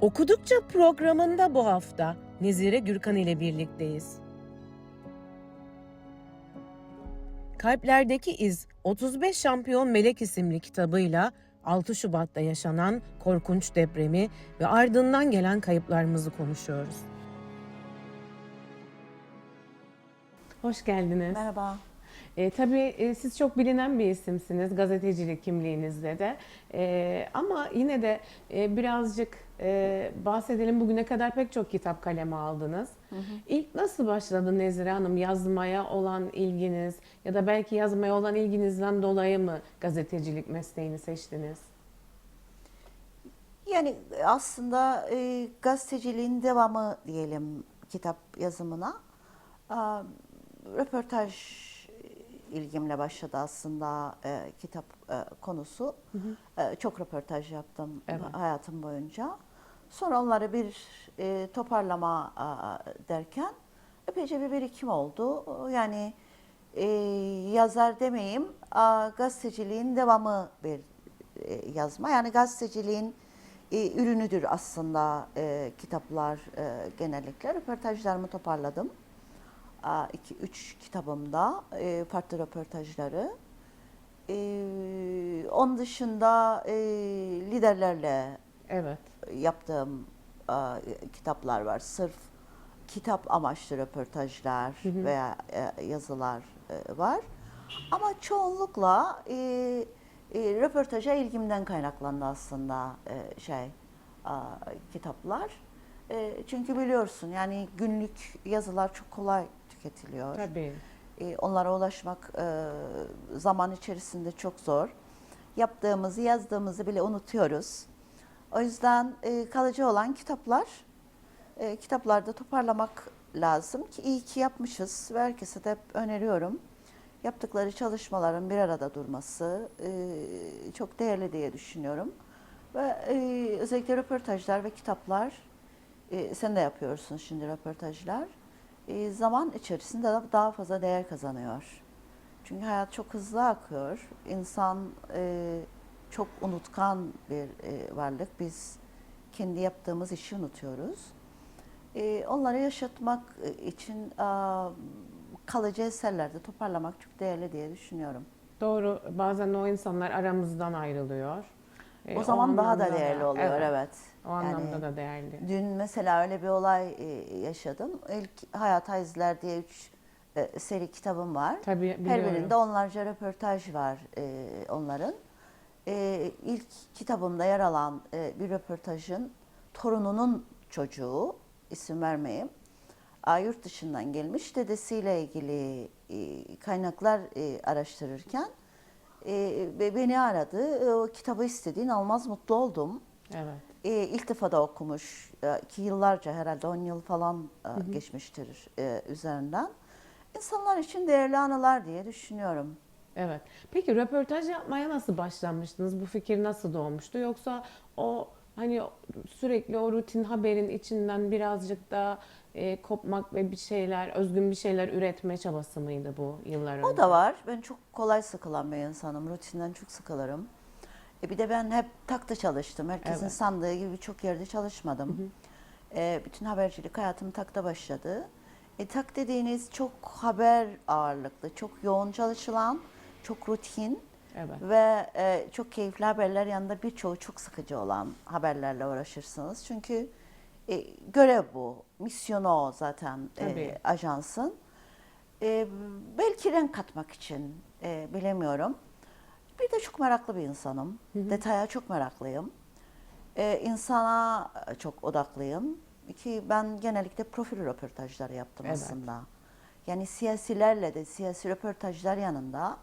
Okudukça programında bu hafta Nezire Gürkan ile birlikteyiz. Kalplerdeki İz 35 Şampiyon Melek isimli kitabıyla 6 Şubat'ta yaşanan korkunç depremi ve ardından gelen kayıplarımızı konuşuyoruz. Hoş geldiniz. Merhaba. E, tabii e, siz çok bilinen bir isimsiniz gazetecilik kimliğinizde de. E, ama yine de e, birazcık e, bahsedelim. Bugüne kadar pek çok kitap kaleme aldınız. İlk nasıl başladı Nezire Hanım yazmaya olan ilginiz ya da belki yazmaya olan ilginizden dolayı mı gazetecilik mesleğini seçtiniz? Yani aslında e, gazeteciliğin devamı diyelim kitap yazımına. Aa, röportaj ilgimle başladı aslında e, kitap e, konusu. E, çok röportaj yaptım Evet. hayatım boyunca. Sonra onları bir e, toparlama aa, derken epeyce bir birikim oldu. Yani e, yazar demeyeyim, aa, gazeteciliğin devamı bir e, yazma. Yani gazeteciliğin e, ürünüdür aslında e, kitaplar e, genellikle. Röportajlarımı toparladım. 2-3 kitabımda e, farklı röportajları. E, onun dışında e, liderlerle Evet. yaptığım e, kitaplar var. Sırf kitap amaçlı röportajlar veya e, yazılar e, var. Ama çoğunlukla e, e, röportaja ilgimden kaynaklandı aslında e, şey e, kitaplar. E, çünkü biliyorsun yani günlük yazılar çok kolay tüketiliyor. Tabii. E, onlara ulaşmak e, zaman içerisinde çok zor. Yaptığımızı, yazdığımızı bile unutuyoruz. O yüzden e, kalıcı olan kitaplar, e, kitaplarda toparlamak lazım ki iyi ki yapmışız ve herkese de öneriyorum. Yaptıkları çalışmaların bir arada durması e, çok değerli diye düşünüyorum. Ve e, özellikle röportajlar ve kitaplar, e, sen de yapıyorsun şimdi röportajlar, e, zaman içerisinde da daha fazla değer kazanıyor. Çünkü hayat çok hızlı akıyor. İnsan e, çok unutkan bir e, varlık. Biz kendi yaptığımız işi unutuyoruz. E, onları yaşatmak e, için kalıcı eserlerde toparlamak çok değerli diye düşünüyorum. Doğru. Bazen o insanlar aramızdan ayrılıyor. E, O zaman daha da değerli oluyor, evet. O anlamda Yani da değerli. Dün mesela öyle bir olay e, yaşadım. İlk Hayat Izler diye üç e, seri kitabım var. Tabii Her biliyorum. birinde onlarca röportaj var onların. İlk kitabımda yer alan bir röportajın torununun çocuğu, isim vermeyeyim, yurt dışından gelmiş dedesiyle ilgili kaynaklar araştırırken e, beni aradı. E, o kitabı istedi. İnanılmaz mutlu oldum. Evet. E, ilk defa da okumuş. E, ki yıllarca herhalde 10 yıl falan e, geçmiştir e, üzerinden. İnsanlar için değerli anılar diye düşünüyorum. Evet. Peki röportaj yapmaya nasıl başlamıştınız? Bu fikir nasıl doğmuştu? Yoksa o hani sürekli o rutin haberin içinden birazcık da e, kopmak ve bir şeyler, özgün bir şeyler üretme çabası mıydı bu yıllar önce? O da var. Ben çok kolay sıkılan bir insanım. Rutinden çok sıkılırım. E bir de ben hep takta çalıştım. Herkesin Evet. sandığı gibi birçok yerde çalışmadım. E, bütün habercilik hayatım takta başladı. E, tak dediğiniz çok haber ağırlıklı, çok yoğun çalışılan, çok rutin Evet. ve e, çok keyifli haberler yanında birçoğu çok sıkıcı olan haberlerle uğraşırsınız. Çünkü e, görev bu, misyonu o zaten e, ajansın. E, belki renk katmak için e, bilemiyorum. Bir de çok meraklı bir insanım. Detaya çok meraklıyım. E, insana çok odaklıyım. Ki ben genellikle profil röportajları yaptım Evet. aslında. Yani siyasilerle de siyasi röportajlar yanında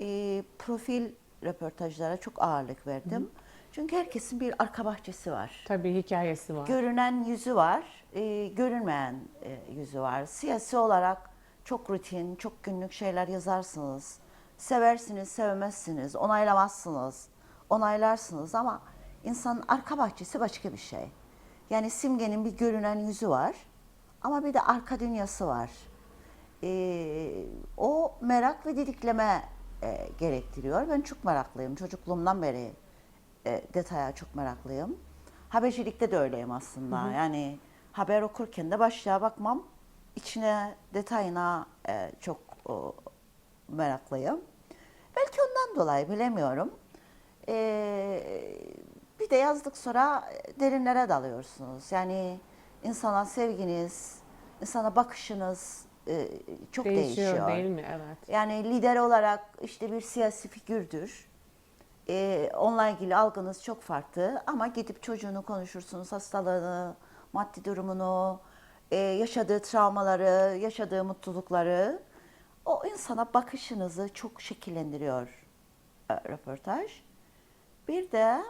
e, profil röportajlara çok ağırlık verdim. Çünkü herkesin bir arka bahçesi var. Tabii hikayesi var. Görünen yüzü var, e, görünmeyen e, yüzü var. Siyasi olarak çok rutin, çok günlük şeyler yazarsınız. Seversiniz, sevmezsiniz, onaylamazsınız, onaylarsınız ama insanın arka bahçesi başka bir şey. Yani simgenin bir görünen yüzü var ama bir de arka dünyası var. E, o merak ve didikleme e, gerektiriyor. Ben çok meraklıyım. Çocukluğumdan beri e, detaya çok meraklıyım. Habercilikte de öyleyim aslında. Yani haber okurken de başlığa bakmam. içine, detayına e, çok o, meraklıyım. Belki ondan dolayı bilemiyorum. Ee, bir de yazdık sonra derinlere dalıyorsunuz. Yani insana sevginiz, insana bakışınız e, çok Değişiyor, değişiyor. değil mi? Evet. Yani lider olarak işte bir siyasi figürdür. Ee, onunla ilgili algınız çok farklı ama gidip çocuğunu konuşursunuz, hastalığını, maddi durumunu, e, yaşadığı travmaları, yaşadığı mutlulukları. O insana bakışınızı çok şekillendiriyor e, röportaj. Bir de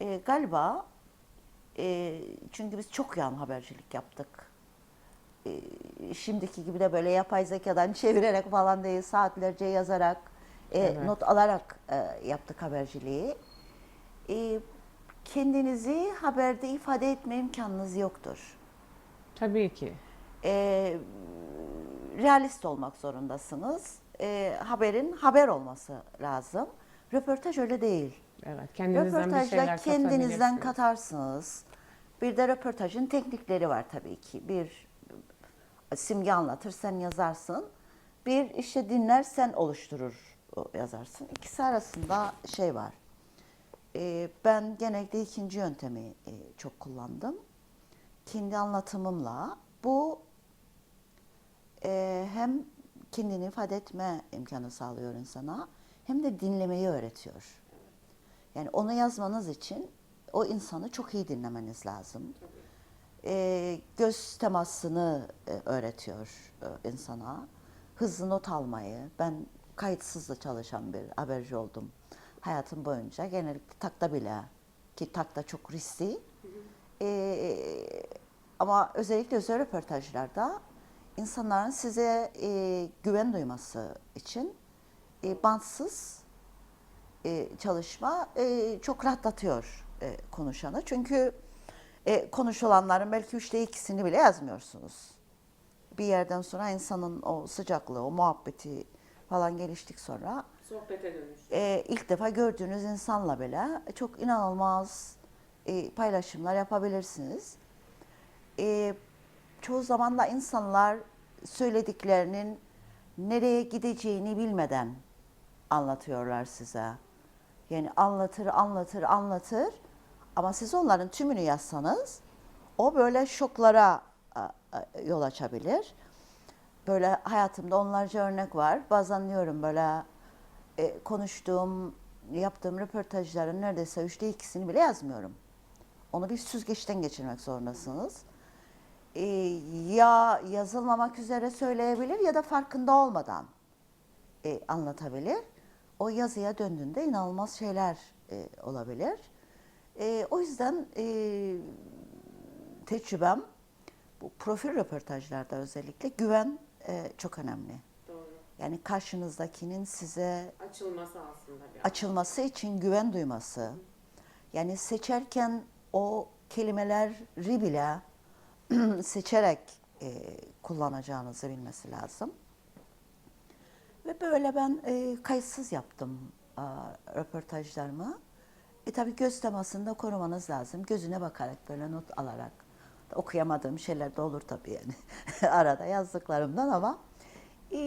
e, galiba e, çünkü biz çok yan habercilik yaptık. E, şimdiki gibi de böyle yapay zekadan çevirerek falan değil, saatlerce yazarak, e, Evet. not alarak e, yaptık haberciliği. E, kendinizi haberde ifade etme imkanınız yoktur. Tabii ki. E, realist olmak zorundasınız. E, haberin haber olması lazım. Röportaj öyle değil. Evet. Kendinizden bir Röportajda şeyler kendinizden katarsınız. Bir de röportajın teknikleri var tabii ki. Bir simge anlatır, sen yazarsın. Bir işte dinler, sen oluşturur, yazarsın. İkisi arasında şey var. Ee, ben genelde ikinci yöntemi e, çok kullandım. Kendi anlatımımla bu e, hem kendini ifade etme imkanı sağlıyor insana hem de dinlemeyi öğretiyor. Yani onu yazmanız için o insanı çok iyi dinlemeniz lazım. Ee, göz temasını e, öğretiyor e, insana. Hızlı not almayı. Ben kayıtsız da çalışan bir haberci oldum hayatım boyunca. Genellikle takta bile ki takta çok riskli. Ee, ama özellikle özel röportajlarda insanların size e, güven duyması için e, bantsız e, çalışma e, çok rahatlatıyor e, konuşanı. Çünkü e, konuşulanların belki üçte ikisini bile yazmıyorsunuz. Bir yerden sonra insanın o sıcaklığı, o muhabbeti falan geliştik sonra Sohbete dönüş. e, ilk defa gördüğünüz insanla bile çok inanılmaz e, paylaşımlar yapabilirsiniz. E, çoğu zaman da insanlar söylediklerinin nereye gideceğini bilmeden anlatıyorlar size. Yani anlatır, anlatır, anlatır ama siz onların tümünü yazsanız o böyle şoklara yol açabilir. Böyle hayatımda onlarca örnek var. Bazen diyorum böyle e, konuştuğum, yaptığım röportajların neredeyse üçte ikisini bile yazmıyorum. Onu bir süzgeçten geçirmek zorundasınız. E, ya yazılmamak üzere söyleyebilir ya da farkında olmadan e, anlatabilir. O yazıya döndüğünde inanılmaz şeyler e, olabilir. E, o yüzden e, tecrübem bu profil röportajlarda özellikle güven e, çok önemli. Doğru. Yani karşınızdakinin size Açılması aslında açılması için güven duyması. Yani seçerken o kelimeleri bile seçerek e, kullanacağınızı bilmesi lazım. Ve böyle ben e, kayıtsız yaptım e, röportajlarımı. E tabii göz temasını da korumanız lazım. Gözüne bakarak böyle not alarak. Okuyamadığım şeyler de olur tabii yani arada yazdıklarımdan ama e,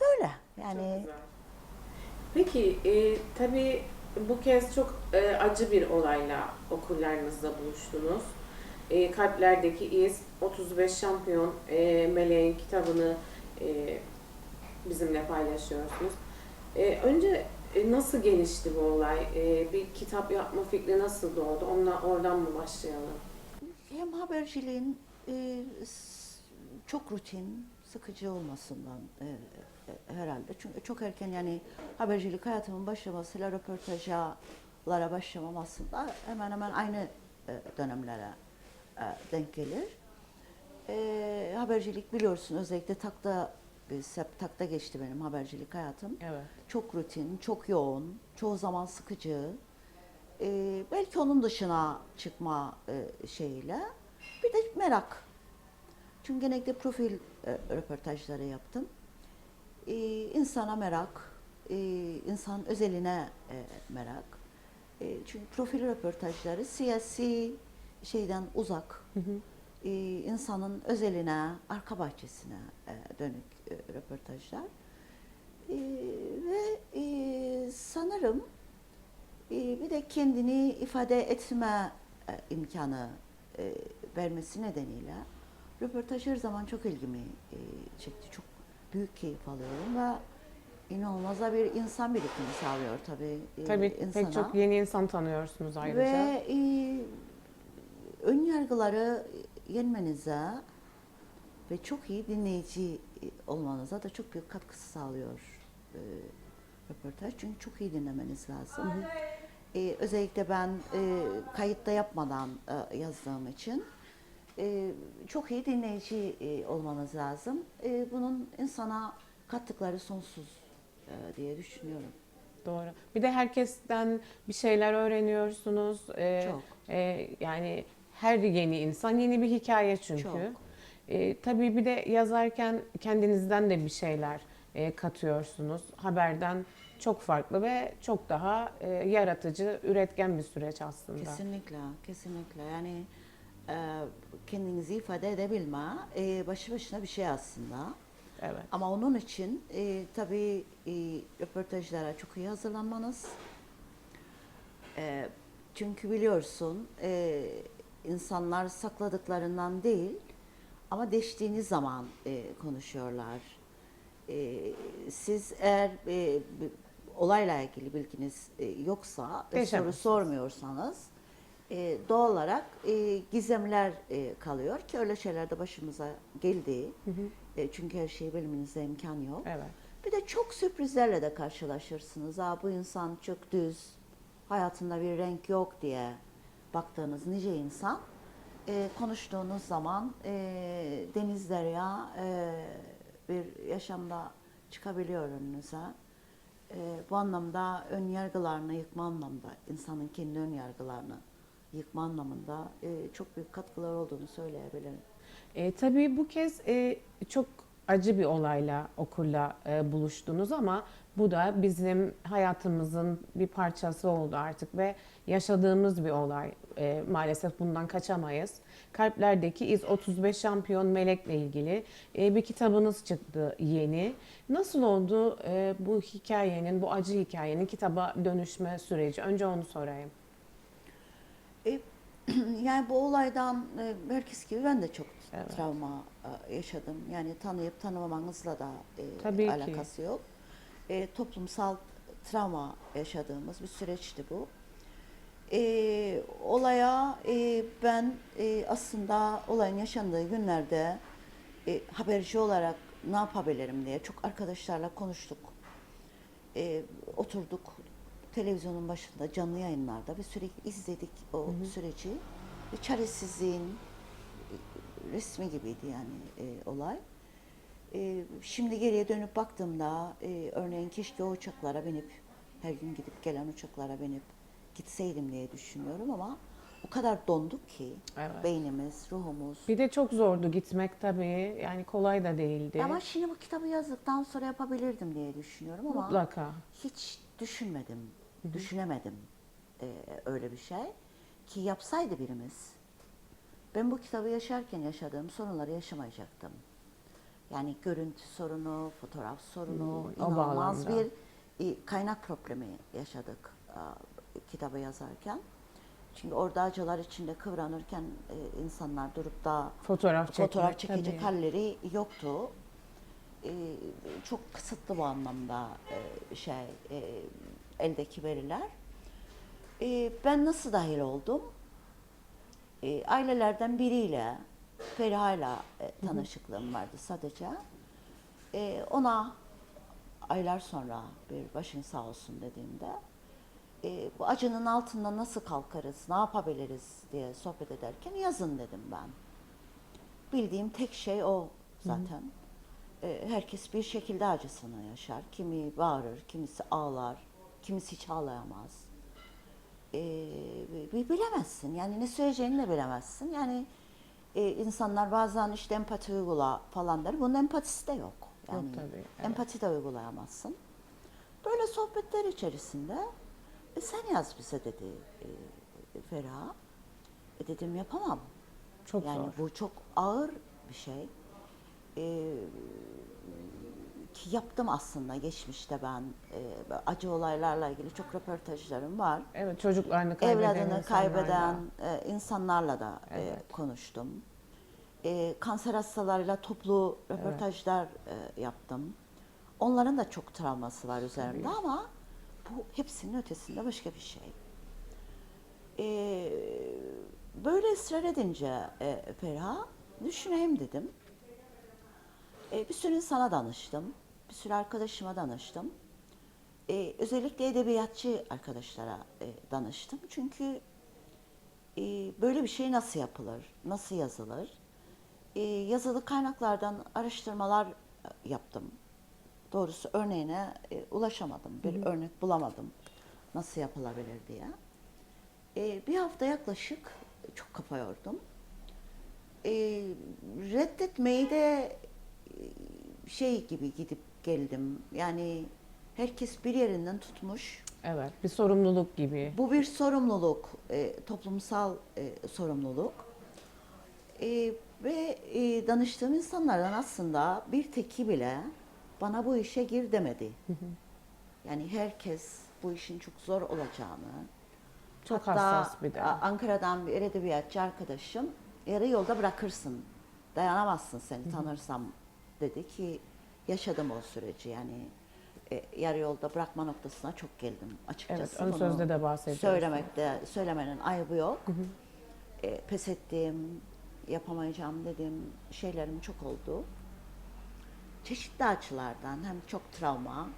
böyle yani Peki e, tabii bu kez çok e, acı bir olayla okullarınızda buluştunuz. E, Kalplerdeki İz 35 Şampiyon e, Meleğin kitabını e, bizimle paylaşıyorsunuz. E, önce e, nasıl gelişti bu olay? E, bir kitap yapma fikri nasıl doğdu? Ondan, oradan mı başlayalım? Hem haberciliğin e, çok rutin, sıkıcı olmasından e, e, herhalde. Çünkü çok erken yani habercilik hayatımın başlamasıyla röportajlara başlamam aslında hemen hemen aynı e, dönemlere e, denk gelir. E, habercilik biliyorsun özellikle takta, biz hep takta geçti benim habercilik hayatım. Evet. Çok rutin, çok yoğun, çoğu zaman sıkıcı. Ee, belki onun dışına çıkma e, şeyiyle. Bir de merak. Çünkü genellikle profil e, röportajları yaptım. Ee, insana merak, e, insan özeline e, merak. E, çünkü profil röportajları siyasi şeyden uzak, e, insanın özeline, arka bahçesine e, dönük e, röportajlar. E, ve e, sanırım e, bir de kendini ifade etme e, imkanı e, vermesi nedeniyle röportaj her zaman çok ilgimi e, çekti. Çok büyük keyif alıyorum ve inanılmaz da bir insan birikimi sağlıyor tabii Tabii insana. pek çok yeni insan tanıyorsunuz ayrıca. Ve e, ön yargıları yenmenize ve çok iyi dinleyici olmanıza da çok büyük katkısı sağlıyor e, röportaj. Çünkü çok iyi dinlemeniz lazım. E, özellikle ben e, kayıtta yapmadan e, yazdığım için e, çok iyi dinleyici e, olmanız lazım. E, bunun insana kattıkları sonsuz e, diye düşünüyorum. Doğru. Bir de herkesten bir şeyler öğreniyorsunuz. Ee, Çok. e, yani her yeni insan yeni bir hikaye çünkü. Çok. Ee, tabii bir de yazarken kendinizden de bir şeyler e, katıyorsunuz. Haberden çok farklı ve çok daha e, yaratıcı, üretken bir süreç aslında. Kesinlikle, kesinlikle. Yani e, kendinizi ifade edebilme e, başlı başına bir şey aslında. Evet. Ama onun için e, tabii e, röportajlara çok iyi hazırlanmanız. E, çünkü biliyorsun e, insanlar sakladıklarından değil ama deştiğiniz zaman e, konuşuyorlar. E, siz eğer e, olayla ilgili bilginiz e, yoksa ve soru sormuyorsanız e, doğal olarak e, gizemler e, kalıyor ki öyle şeyler de başımıza geldi. E, çünkü her şeyi bilmenize imkan yok. Evet. Bir de çok sürprizlerle de karşılaşırsınız. Aa, bu insan çok düz, hayatında bir renk yok diye baktığınız nice insan e, konuştuğunuz zaman e, deniz derya e, bir yaşamda çıkabiliyor önünüze. E, bu anlamda ön yargılarını yıkma anlamda, insanın kendi ön yargılarını yıkma anlamında e, çok büyük katkılar olduğunu söyleyebilirim. E, tabii bu kez e, çok acı bir olayla okurla e, buluştunuz ama bu da bizim hayatımızın bir parçası oldu artık ve yaşadığımız bir olay. E, maalesef bundan kaçamayız. Kalplerdeki İz 35 Şampiyon Melek'le ilgili e, bir kitabınız çıktı yeni. Nasıl oldu e, bu hikayenin, bu acı hikayenin kitaba dönüşme süreci? Önce onu sorayım. E, yani bu olaydan e, herkes gibi ben de çok Evet. travma e, yaşadım. Yani tanıyıp tanımamanızla da e, Tabii ki. alakası yok. E, toplumsal travma yaşadığımız bir süreçti bu. E, olaya e, ben e, aslında olayın yaşandığı günlerde e, haberci olarak ne yapabilirim diye çok arkadaşlarla konuştuk. E, oturduk televizyonun başında canlı yayınlarda ve sürekli izledik o süreci. Ve çaresizliğin e, resmi gibiydi yani e, olay. E, şimdi geriye dönüp baktığımda e, örneğin keşke o uçaklara binip her gün gidip gelen uçaklara binip gitseydim diye düşünüyorum ama o kadar donduk ki Evet. beynimiz, ruhumuz. Bir de çok zordu gitmek tabii. Yani kolay da değildi. Ama şimdi bu kitabı yazdıktan sonra yapabilirdim diye düşünüyorum ama Mutlaka. hiç düşünmedim, düşünemedim e, öyle bir şey. Ki yapsaydı birimiz, ben bu kitabı yaşarken yaşadığım sorunları yaşamayacaktım. Yani görüntü sorunu, fotoğraf sorunu, Hmm, o inanılmaz bağlamda. bir e, kaynak problemi yaşadık e, kitabı yazarken. Çünkü orada acılar içinde kıvranırken e, insanlar durup da Fotoğraf çekmek. fotoğraf çekecek tabii. halleri yoktu. Ee, çok kısıtlı bu anlamda e, şey e, eldeki veriler. Ee, ben nasıl dahil oldum? Ee, ailelerden biriyle Feriha'yla e, tanışıklığım vardı sadece. Ee, ona aylar sonra bir başın sağ olsun dediğimde e, bu acının altından nasıl kalkarız, ne yapabiliriz diye sohbet ederken yazın dedim ben. Bildiğim tek şey o zaten. E, herkes bir şekilde acısını yaşar. Kimi bağırır, kimisi ağlar, kimisi hiç ağlayamaz. E, bi- bilemezsin. Yani ne söyleyeceğini de bilemezsin. Yani e, insanlar bazen işte empati uygula falan der. Bunun empatisi de yok. Yani tabii, evet. empati de uygulayamazsın. Böyle sohbetler içerisinde e, sen yaz bize dedi e, Feriha. E dedim yapamam. Çok yani zor. bu çok ağır bir şey. Ee, ki yaptım aslında geçmişte ben e, acı olaylarla ilgili çok röportajlarım var. Evet çocuklarını kaybeden Evladını kaybeden e, insanlarla da e, Evet. konuştum. E, kanser hastalarıyla toplu röportajlar e, yaptım. Onların da çok travması var üzerimde ama bu hepsinin ötesinde başka bir şey. E, böyle ısrar edince e, Feriha düşüneyim dedim. E, bir sürü insana danıştım. Bir sürü arkadaşıma danıştım. E, özellikle edebiyatçı arkadaşlara e, danıştım. Çünkü e, böyle bir şey nasıl yapılır, nasıl yazılır? E, yazılı kaynaklardan araştırmalar e, yaptım. Doğrusu örneğine e, ulaşamadım. Bir örnek bulamadım nasıl yapılabilir diye. E, bir hafta yaklaşık çok kafa yordum. E, reddetmeyi de e, şey gibi gidip geldim. Yani herkes bir yerinden tutmuş. Evet bir sorumluluk gibi. Bu bir sorumluluk, e, toplumsal e, sorumluluk. E, ve e, danıştığım insanlardan aslında bir teki bile bana bu işe gir demedi. Yani herkes bu işin çok zor olacağını. Çok hatta hassas bir de. Ankara'dan bir edebiyatçı arkadaşım yarı yolda bırakırsın, dayanamazsın seni tanırsam dedi ki yaşadım o süreci yani e, yarı yolda bırakma noktasına çok geldim açıkçası. Evet, ön sözde de bahsediyorsun. Söylemekte, söylemenin ayıbı yok. E, pes ettiğim, yapamayacağım dediğim şeylerim çok oldu. Çeşitli açılardan hem çok travma.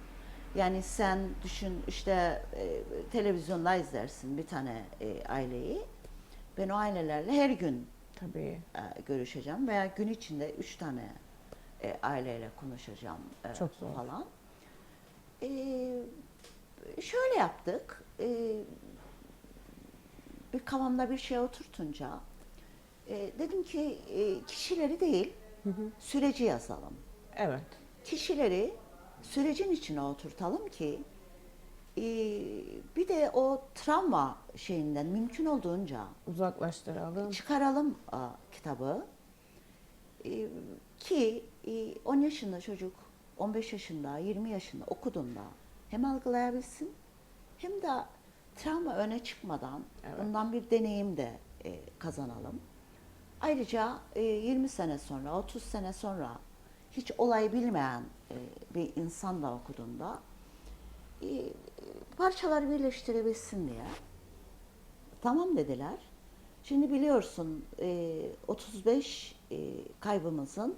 Yani sen düşün işte e, televizyonda izlersin bir tane e, aileyi. Ben o ailelerle her gün Tabii. e, görüşeceğim veya gün içinde üç tane e, aileyle konuşacağım e, Çok zor. falan. E, şöyle yaptık. E, bir kafamda bir şey oturtunca e, dedim ki e, kişileri değil süreci yazalım. Evet. Kişileri sürecin içine oturtalım ki e, bir de o travma şeyinden mümkün olduğunca Uzaklaştıralım. çıkaralım kitabı E, ki e, 10 yaşında çocuk 15 yaşında 20 yaşında okuduğunda hem algılayabilsin hem de travma öne çıkmadan Evet. bundan bir deneyim de e, kazanalım. Ayrıca e, 20 sene sonra 30 sene sonra hiç olay bilmeyen e, bir insan da okuduğunda e, parçaları birleştirebilsin diye Tamam dediler. Şimdi biliyorsun e, 35 e, kaybımızın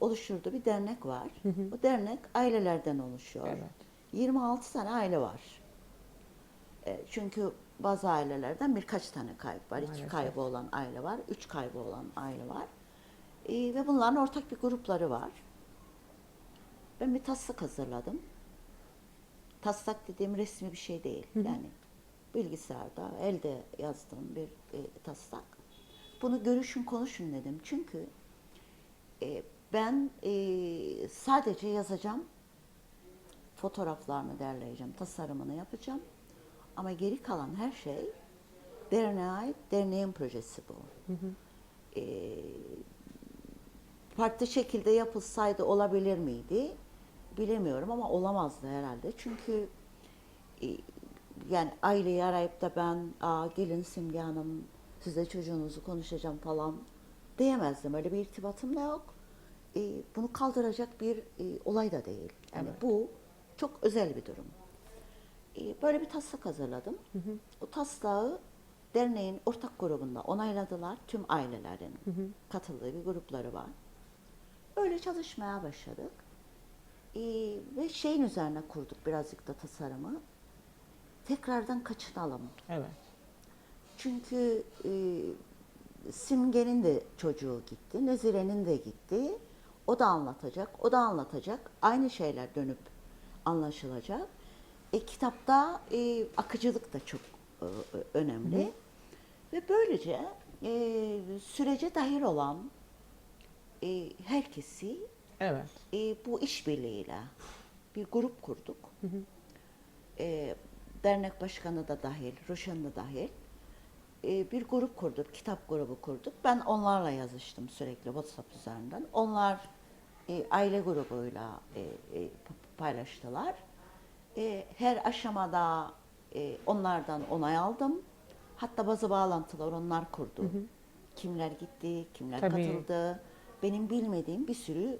oluşturduğu bir dernek var. Bu dernek ailelerden oluşuyor. Evet. 26 tane aile var. Çünkü bazı ailelerden birkaç tane kayıp var. İki Maalesef. kaybı olan aile var. Üç kaybı olan aile var. E, ve bunların ortak bir grupları var. Ben bir taslak hazırladım. Taslak dediğim resmi bir şey değil. Yani bilgisayarda elde yazdığım bir e, taslak. Bunu görüşün konuşun dedim. Çünkü e, ben e, sadece yazacağım. Fotoğraflarını derleyeceğim, tasarımını yapacağım. Ama geri kalan her şey derneğe ait, derneğin projesi bu. E, farklı şekilde yapılsaydı olabilir miydi? Bilemiyorum ama olamazdı herhalde. Çünkü e, yani aileyi arayıp da ben Aa, gelin Simge Hanım size çocuğunuzu konuşacağım falan diyemezdim. Öyle bir irtibatım da yok. E, bunu kaldıracak bir e, olay da değil. Yani Evet. bu çok özel bir durum. E, böyle bir taslak hazırladım. O taslağı derneğin ortak grubunda onayladılar. Tüm ailelerin katıldığı bir grupları var. Öyle çalışmaya başladık. E, ve şeyin üzerine kurduk birazcık da tasarımı. Tekrardan kaçınalım. Evet. Çünkü e, Simge'nin de çocuğu gitti, Nezire'nin de gitti. O da anlatacak, o da anlatacak. Aynı şeyler dönüp anlaşılacak. E, kitapta e, akıcılık da çok e, önemli. Ve böylece e, sürece dahil olan e, herkesi Evet. e, bu işbirliğiyle bir grup kurduk. E, dernek başkanı da dahil, Ruşen de dahil. e, bir grup kurduk, kitap grubu kurduk. Ben onlarla yazıştım sürekli WhatsApp üzerinden. Onlar e, aile grubuyla e, e, paylaştılar. E, her aşamada e, onlardan onay aldım. Hatta bazı bağlantılar onlar kurdu. Kimler gitti, kimler Tabii. katıldı. Benim bilmediğim bir sürü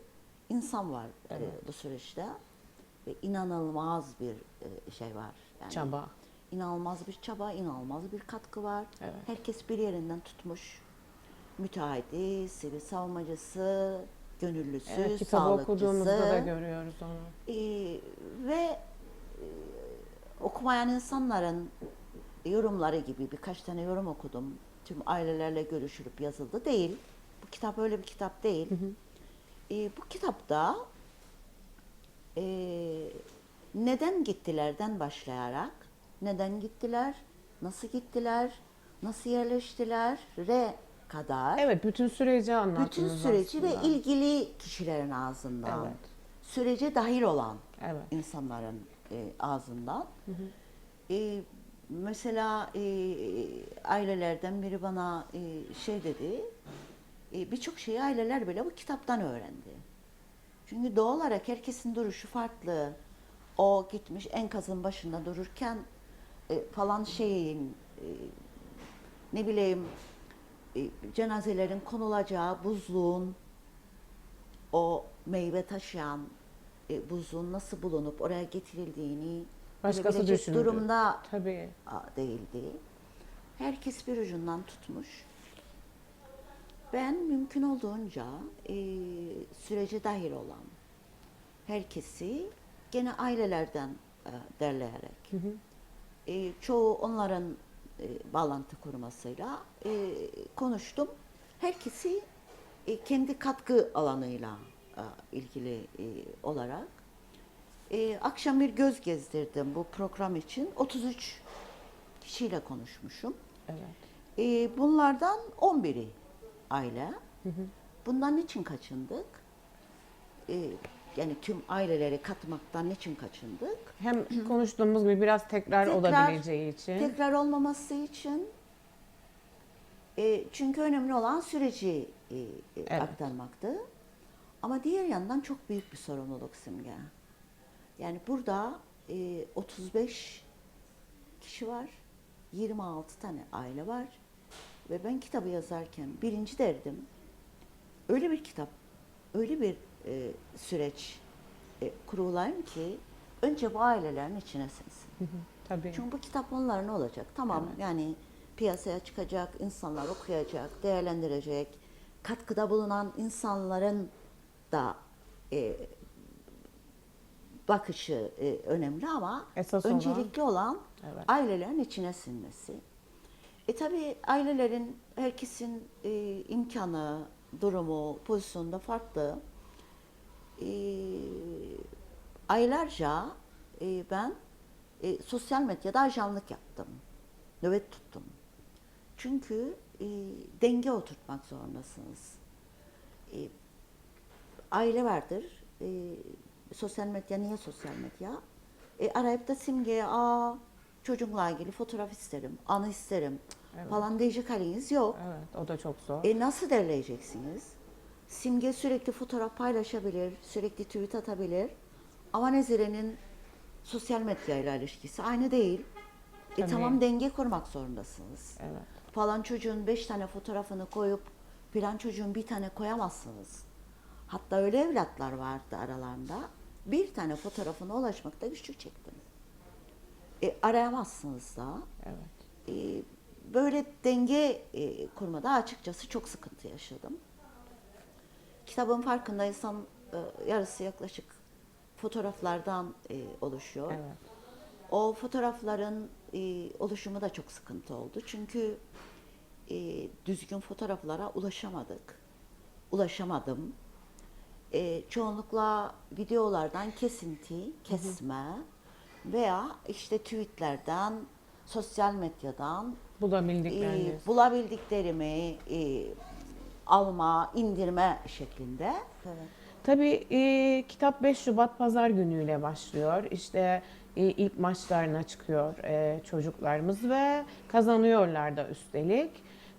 insan var e, bu süreçte. Ve inanılmaz bir e, şey var. Yani Çaba. İnanılmaz bir çaba, inanılmaz bir katkı var. Evet. Herkes bir yerinden tutmuş. Müteahhiti, sivil savunmacısı, gönüllüsü, Evet, kitabı sağlıkçısı. okuduğumuzda da görüyoruz onu. Ee, ve e, okumayan insanların yorumları gibi birkaç tane yorum okudum. Tüm ailelerle görüşülüp yazıldı değil. Bu kitap öyle bir kitap değil. Ee, bu kitapta e, neden gittilerden başlayarak neden gittiler, nasıl gittiler, nasıl yerleştiler re kadar Evet, bütün süreci anlattınız bütün süreci ve aslında. ilgili kişilerin ağzından, Evet. sürece dahil olan Evet. insanların e, ağzından. E, mesela e, ailelerden biri bana e, şey dedi, e, birçok şeyi aileler bile bu kitaptan öğrendi. Çünkü doğal olarak herkesin duruşu farklı. O gitmiş enkazın başında dururken e, falan şeyin e, ne bileyim e, cenazelerin konulacağı buzluğun o meyve taşıyan e, buzluğun nasıl bulunup oraya getirildiğini Başkası düşündü. durumda Tabii. değildi. Herkes bir ucundan tutmuş. Ben mümkün olduğunca e, sürece dahil olan herkesi gene ailelerden e, derleyerek e, çoğu onların e, bağlantı kurmasıyla e, konuştum. Herkesi e, kendi katkı alanıyla e, ilgili e, olarak e, akşam bir göz gezdirdim bu program için. 33 kişiyle konuşmuşum. Evet. E, bunlardan 11'i aile. Bundan niçin kaçındık? E, yani tüm aileleri katmaktan niçin kaçındık? Hem konuştuğumuz gibi biraz tekrar, olabileceği için. Tekrar olmaması için. E, çünkü önemli olan süreci e, e, Evet. aktarmaktı. Ama diğer yandan çok büyük bir sorumluluk Simge. Yani burada e, 35 kişi var, 26 tane aile var ve ben kitabı yazarken birinci derdim öyle bir kitap, öyle bir e, süreç e, kurulayım ki önce bu ailelerin içine. Hı hı, Tabii. Çünkü bu kitap onlar ne olacak? Tamam yani piyasaya çıkacak, insanlar okuyacak, değerlendirecek, katkıda bulunan insanların da e, bakışı e, önemli ama Esas olan- öncelikli olan Evet. ailelerin içine sinmesi. E tabi ailelerin herkesin e, imkanı, durumu, pozisyonda farklı. E, aylarca e, ben e, sosyal medyada ajanlık yaptım. Nöbet tuttum. Çünkü e, denge oturtmak zorundasınız. E, aile vardır. E, sosyal medya niye sosyal medya? E, arayıp da simgeye aa çocuğumla ilgili fotoğraf isterim, anı isterim Evet. falan diyecek haliniz yok. Evet, o da çok zor. E nasıl derleyeceksiniz? Simge sürekli fotoğraf paylaşabilir, sürekli tweet atabilir. Ama Nezire'nin sosyal medyayla ilişkisi aynı değil. E Tabii. tamam denge kurmak zorundasınız. Evet. Falan çocuğun beş tane fotoğrafını koyup filan çocuğun bir tane koyamazsınız. Hatta öyle evlatlar vardı aralarında. Bir tane fotoğrafına ulaşmakta güçlük çektim. E, arayamazsınız da. Evet. E, böyle denge e, kurmada açıkçası çok sıkıntı yaşadım. Kitabın farkındaysam e, yarısı yaklaşık fotoğraflardan e, oluşuyor. Evet. O fotoğrafların e, oluşumu da çok sıkıntı oldu. Çünkü e, düzgün fotoğraflara ulaşamadık. Ulaşamadım. E, çoğunlukla videolardan kesinti, kesme veya işte tweetlerden, sosyal medyadan Bulabildikleriniz. e, bulabildiklerimi e, alma, indirme şeklinde. Tabii e, kitap 5 Şubat Pazar günüyle başlıyor. İşte e, ilk maçlarına çıkıyor e, çocuklarımız ve kazanıyorlar da üstelik.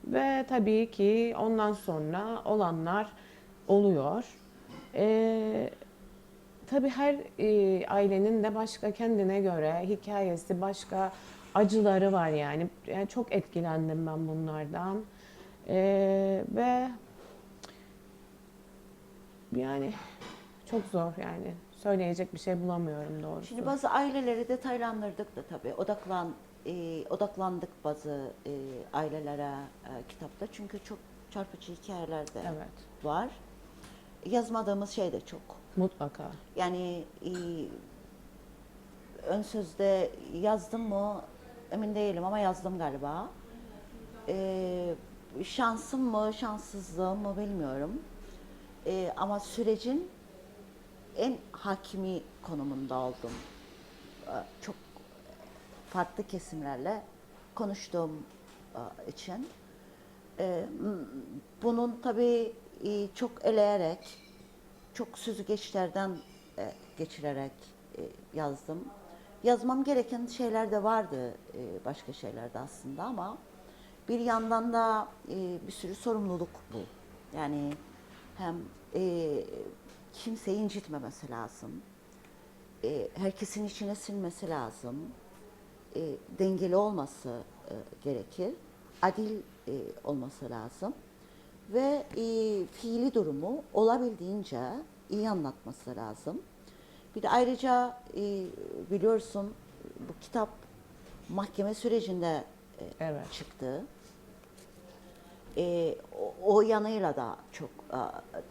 Ve tabii ki ondan sonra olanlar oluyor. E, tabii her e, ailenin de başka kendine göre hikayesi, başka acıları var yani. Yani çok etkilendim ben bunlardan. E, ve yani çok zor yani. Söyleyecek bir şey bulamıyorum doğrusu. Şimdi bazı aileleri detaylandırdık da tabii. Odaklan e, odaklandık bazı e, ailelere e, kitapta. Çünkü çok çarpıcı hikayeler de Evet, var. Yazmadığımız şey de çok. mutlaka. Yani e, ön sözde yazdım mı emin değilim ama yazdım galiba. E, şansım mı şanssızlığım mı bilmiyorum. E, ama sürecin en hakimi konumunda oldum. E, Çok farklı kesimlerle konuştuğum e, için. E, Bunun tabii çok eleyerek, çok süzgeçlerden e, geçirerek e, yazdım. Yazmam gereken şeyler de vardı e, başka şeylerde aslında ama bir yandan da e, bir sürü sorumluluk bu. Yani hem kimseyi incitmemesi lazım. Herkesin içine sinmesi lazım. Dengeli olması gerekir. Adil olması lazım. Ve e, fiili durumu olabildiğince iyi anlatması lazım. Bir de ayrıca e, biliyorsun bu kitap mahkeme sürecinde e, Evet. çıktı. E, o, o yanıyla da çok e,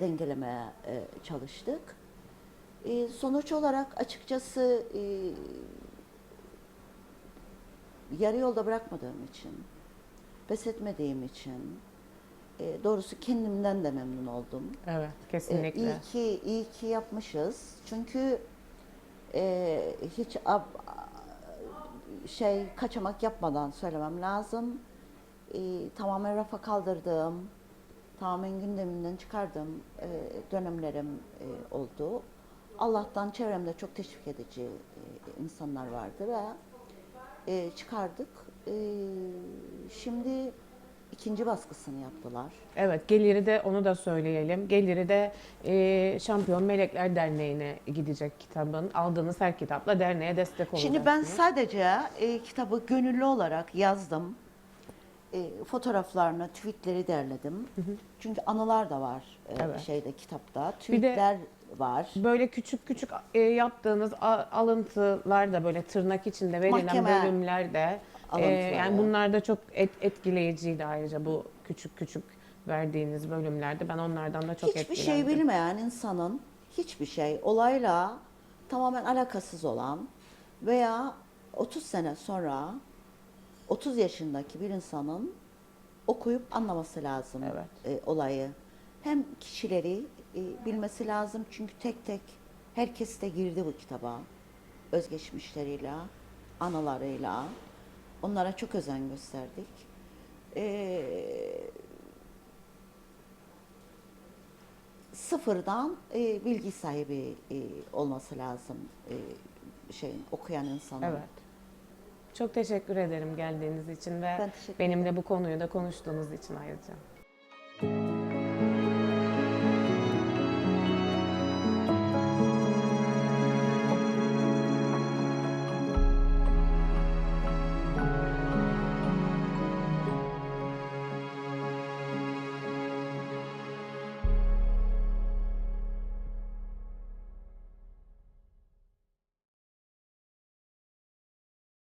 dengelemeye e, çalıştık. E, sonuç olarak açıkçası e, yarı yolda bırakmadığım için, pes etmediğim için, e, doğrusu kendimden de memnun oldum. Evet, E, kesinlikle. iyi ki iyi ki yapmışız. Çünkü e, hiç ab- şey kaçamak yapmadan söylemem lazım. E, tamamen rafa kaldırdığım, tamamen gündeminden çıkardığım e, dönemlerim e, oldu. Allah'tan çevremde çok teşvik edici e, insanlar vardı ve e, çıkardık. E, şimdi ikinci baskısını yaptılar. Evet, geliri de onu da söyleyelim. Geliri de e, Şampiyon Melekler Derneği'ne gidecek kitabın. Aldığınız her kitapla derneğe destek olacaksınız. Şimdi ben sadece e, kitabı gönüllü olarak yazdım. E, fotoğraflarını, tweetleri derledim. Çünkü anılar da var e, Evet. şeyde kitapta. Bir de- Tweetler var. Böyle küçük küçük e, yaptığınız alıntılar da böyle tırnak içinde verilen Mahkeme bölümler de e, alıntıları. yani bunlar da çok et, etkileyiciydi ayrıca bu küçük küçük verdiğiniz bölümlerde. Ben onlardan da çok hiçbir şey etkilendim. bilmeyen insanın hiçbir şey olayla tamamen alakasız olan veya 30 sene sonra 30 yaşındaki bir insanın okuyup anlaması lazım Evet. e, olayı. Hem kişileri e, bilmesi lazım çünkü tek tek herkes de girdi bu kitaba. Özgeçmişleriyle, anılarıyla. Onlara çok özen gösterdik. Ee, sıfırdan e, bilgi sahibi e, olması lazım e, şeyin okuyan insanın. Evet. Çok teşekkür ederim geldiğiniz için ve Ben teşekkür benimle bu konuyu da konuştuğunuz için ayrıca.